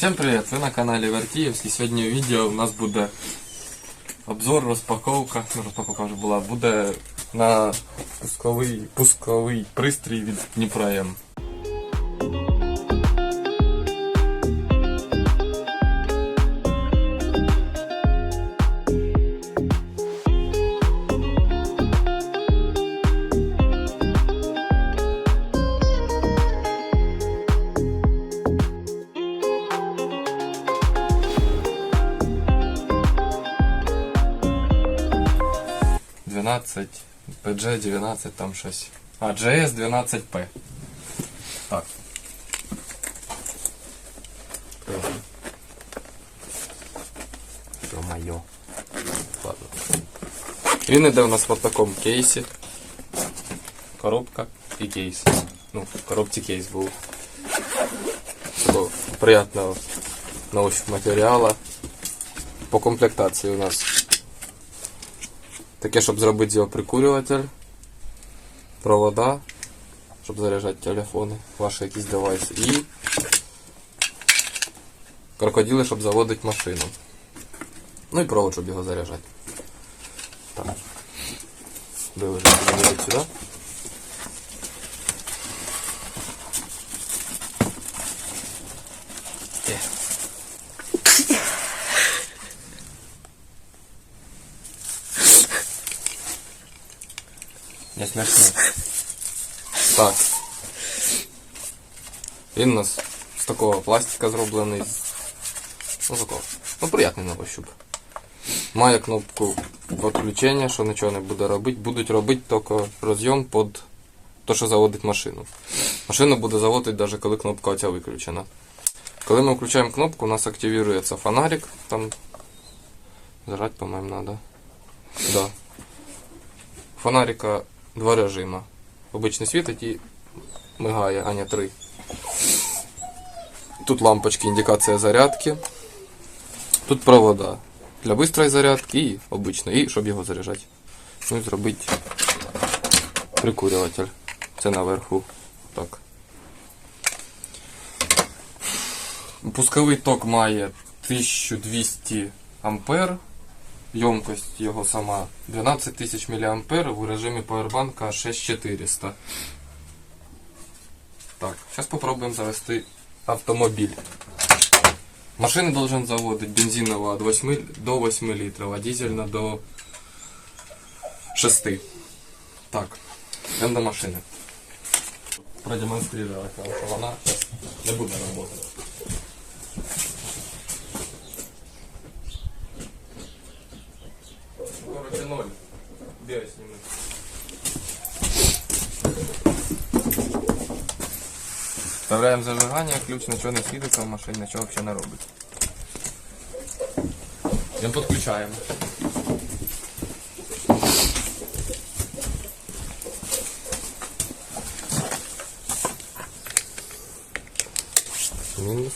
Всем привет! Ви на каналі Вертіївський. Сьогодні у відео у нас буде обзор, розпаковка. Ну, розпаковка вже була. Буде на пусковий, пусковий пристрій від Дніпра М. — 12, PG 19 там щось. А, GS 12P. Так. Ё-моё. Ладно. Він іде у нас в такому кейсі. Коробка і кейс. Ну, в коробці кейс був. Такого приятного на ощупь матеріала. По комплектації у нас Таке, щоб зробити його прикурюватель, провода, щоб заряджати телефони, ваші якісь девайси. І крокодили, щоб заводити машину. Ну і провод, щоб його заряджати. Так. Дивимося сюди. Не смішно. Так. Він у нас з такого пластика зроблений. Ну такого. Ну приятний на ощуп. Має кнопку підключення, що нічого не буде робити. Будуть робити тільки розйом під те, що заводить машину. Машину буде заводити навіть коли кнопка оця виключена. Коли ми включаємо кнопку, у нас активується фонарик. Там зажать, по-моєму, надо. Да. Фонарика два режима. Обичний світить і мигає, а не три. Тут лампочки, індикація зарядки. Тут провода для быстрої зарядки і обичної, і щоб його заряджати. Ну і зробити прикурюватель. Це наверху. Так. Пусковий ток має 1200 ампер. Ємкость його сама 12 тисяч мА у режимі Powerbank 6400. Так, зараз спробуємо завести автомобіль. Машина должен заводить бензинова от 8 до 8 литров, а дизельна до 6. Так, йдемо до машини. Продемонструвати, тому що вона не буде працювати. Бери сними. Вставляємо зажигання, ключ нічого не світиться в машині, нічого взагалі не робить. Йдемо підключаємо. Мінус.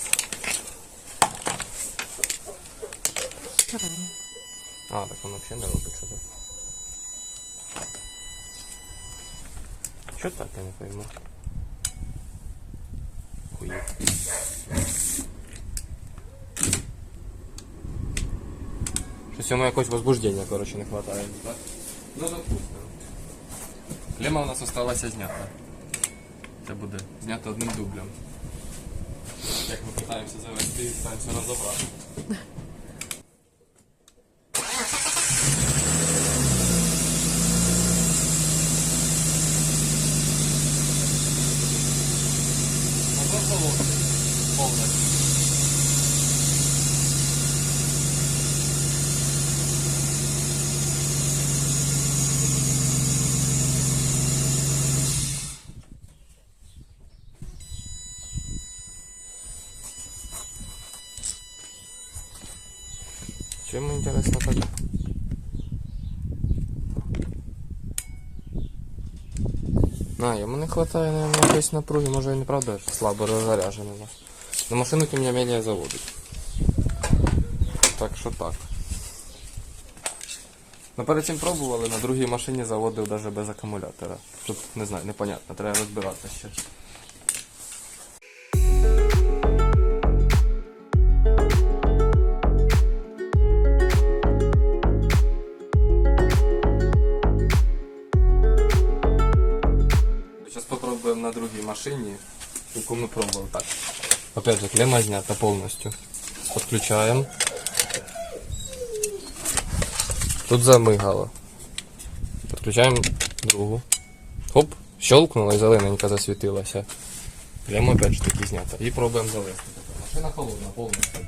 А, так воно взагалі не робить що так. Що так, я не пойму. Хуя. Щось йому якось возбуждення, коротше, не хватає. Так? Ну, допустимо. Клема у нас осталася знята. Це буде знято одним дублем. Як ми питаємося завести, станцію розібрати. Повністю. Чем интересно так? А, йому не вистачає, наверное, якоїсь напруги, може і неправда слабо роззаряджена. Но машину тем не менее, заводят. Так що так. Ну перед цим пробували, на другій машині заводив навіть без акумулятора. Тут не знаю, непонятно, треба розбиратися ще. Зараз спробуємо на другій машині, яку ми пробували так. Опять же, клемма знята повністю. Подключаємо. Тут замигало. Підключаємо другу. Хоп, щелкнула і зелененька засвітилася. Клемма опять же таки знята. І пробуємо завести. Машина холодна повністю.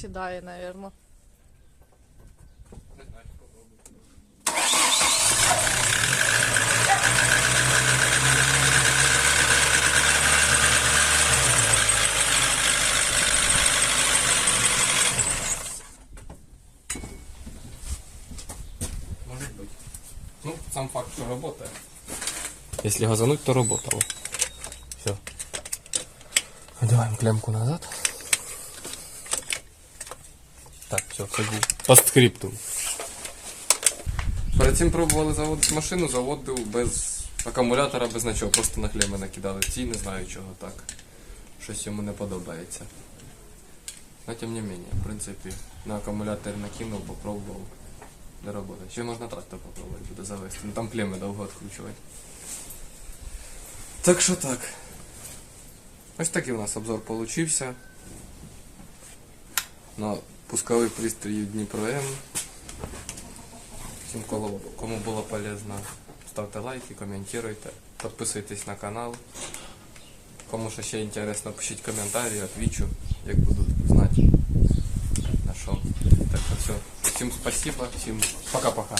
Сідає, наверное. Может быть. Ну, сам факт, что работает. Если газануть, то работало. Все. Одеваем клемку назад. Так, все, був постскриптум. Перед цим пробували заводити машину, заводив без акумулятора, без нічого, просто на клеми накидали. Ці не знаю чого так. Щось йому не подобається. Но тим не менее, в принципі, на акумулятор накинув, попробував. Не работает. Ще можна трактор попробувати буде завести. Ну там клеми довго відкручувати. Так що так. Ось такий у нас обзор получився. На пусковий пристрій Дніпро М. Всім кому, було полезно, ставте лайки, коментуйте, підписуйтесь на канал. Кому що ще інтересно, пишіть коментарі, отвічу, як буду знати на. Так що все. Всім спасибо, всім пока-пока.